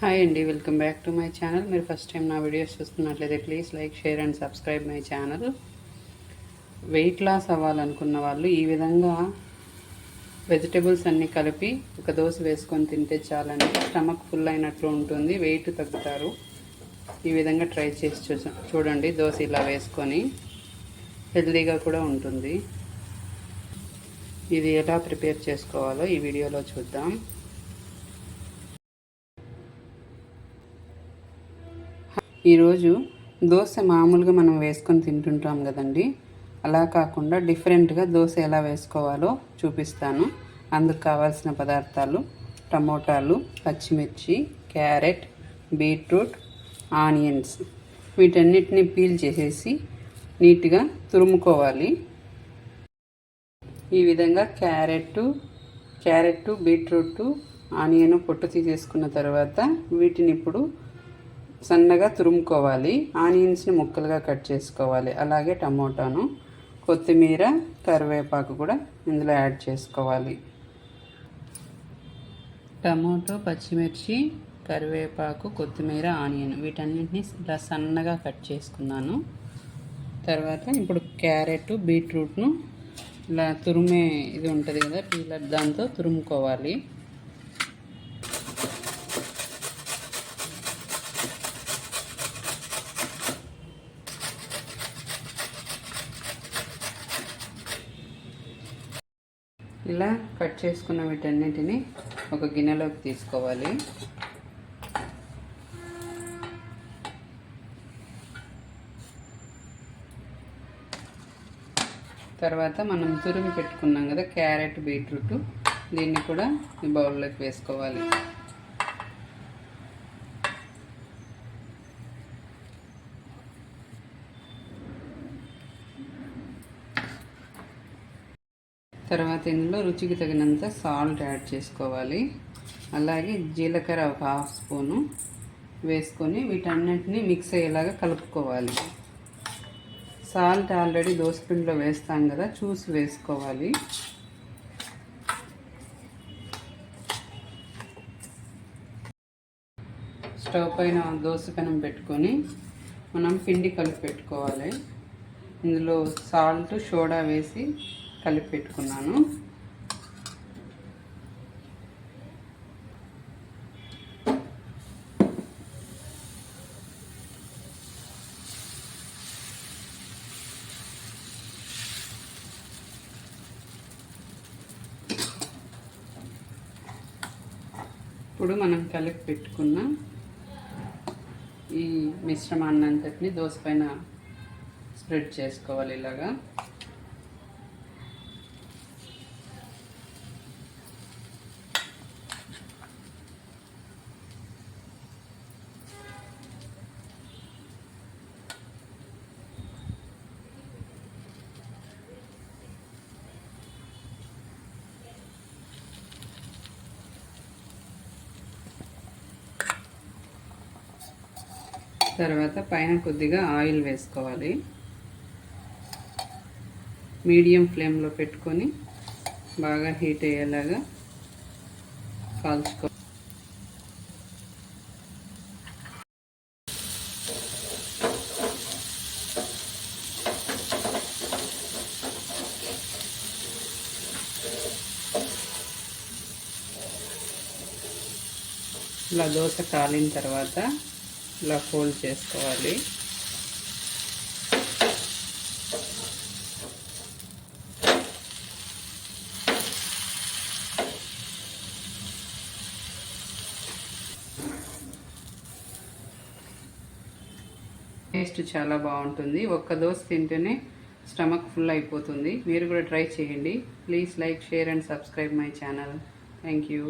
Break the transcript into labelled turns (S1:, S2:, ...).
S1: Hi అండి welcome back to my channel మీరు first time నా వీడియోస్ చూస్తున్నట్లయితే please like share and subscribe my channel weight loss అవ్వాలనుకున్న వాళ్ళు ఈ విధంగా వెజిటేబుల్స్ అన్నీ కలిపి ఒక దోశ వేసుకొని తింటే చాలండి. స్టమక్ ఫుల్ అయినట్లు ఉంటుంది వెయిట్ తగ్గుతారు. ఈ విధంగా ట్రై చేసి చూడండి దోశ ఇలా వేసుకొని హెల్తీగా కూడా ఉంటుంది. ఇది ఎలా ప్రిపేర్ చేసుకోవాలో ఈ వీడియోలో చూద్దాం. ఈరోజు దోశ మామూలుగా మనం వేసుకొని తింటుంటాం కదండి. అలా కాకుండా డిఫరెంట్గా దోశ ఎలా వేసుకోవాలో చూపిస్తాను. అందుకు కావాల్సిన పదార్థాలు టమోటాలు పచ్చిమిర్చి క్యారెట్ బీట్రూట్ ఆనియన్స్ వీటన్నిటిని పీల్ చేసేసి నీట్గా తురుముకోవాలి. ఈ విధంగా క్యారెట్ క్యారెట్ బీట్రూట్ ఆనియన్ పొట్టు తీసేసుకున్న తర్వాత వీటిని ఇప్పుడు సన్నగా తురుముకోవాలి. ఆనియన్స్ని ముక్కలుగా కట్ చేసుకోవాలి. అలాగే టమోటాను కొత్తిమీర కరివేపాకు కూడా ఇందులో యాడ్ చేసుకోవాలి. టమోటో పచ్చిమిర్చి కరివేపాకు కొత్తిమీర ఆనియన్ వీటన్నింటినీ ఇలా సన్నగా కట్ చేసుకున్నాను. తర్వాత ఇప్పుడు క్యారెట్ బీట్రూట్ను ఇలా తురిమే ఇది ఉంటుంది కదా పీలర్ దాంతో తురుముకోవాలి. ఇలా కట్ చేసుకున్న వీటన్నిటిని ఒక గిన్నెలోకి తీసుకోవాలి. తర్వాత మనం తురిమి పెట్టుకున్నాం కదా క్యారెట్ బీట్రూట్ దీన్ని కూడా ఈ బౌల్లోకి వేసుకోవాలి. తర్వాత ఇందులో రుచికి తగినంత సాల్ట్ యాడ్ చేసుకోవాలి. అలాగే జీలకర్ర ఒక హాఫ్ స్పూను వేసుకొని వీటన్నింటినీ మిక్స్ అయ్యేలాగా కలుపుకోవాలి. సాల్ట్ ఆల్రెడీ దోసపిండిలో వేస్తాం కదా చూసి వేసుకోవాలి. స్టవ్ పైన దోశ పెనం పెట్టుకొని మనం పిండి కలిపి పెట్టుకోవాలి. ఇందులో సాల్ట్ సోడా వేసి కలిపి పెట్టుకున్నాను. ఇప్పుడు మనం కలిపి పెట్టుకున్న ఈ మిశ్రమాన్నంతటిని దోశ పైన స్ప్రెడ్ చేసుకోవాలి ఇలాగా. తర్వాత పైన కొద్దిగా ఆయిల్ వేసుకోవాలి. మీడియం ఫ్లేమ్లో పెట్టుకొని బాగా హీట్ అయ్యేలాగా కాల్చుకో ఇలా దోశ కాలిన తర్వాత ఇలా ఫోల్డ్ చేసుకోవాలి. టేస్ట్ చాలా బాగుంటుంది. ఒక్క దోశ తింటేనే స్టమక్ ఫుల్ అయిపోతుంది. మీరు కూడా ట్రై చేయండి. Please like share and subscribe my channel. Thank you.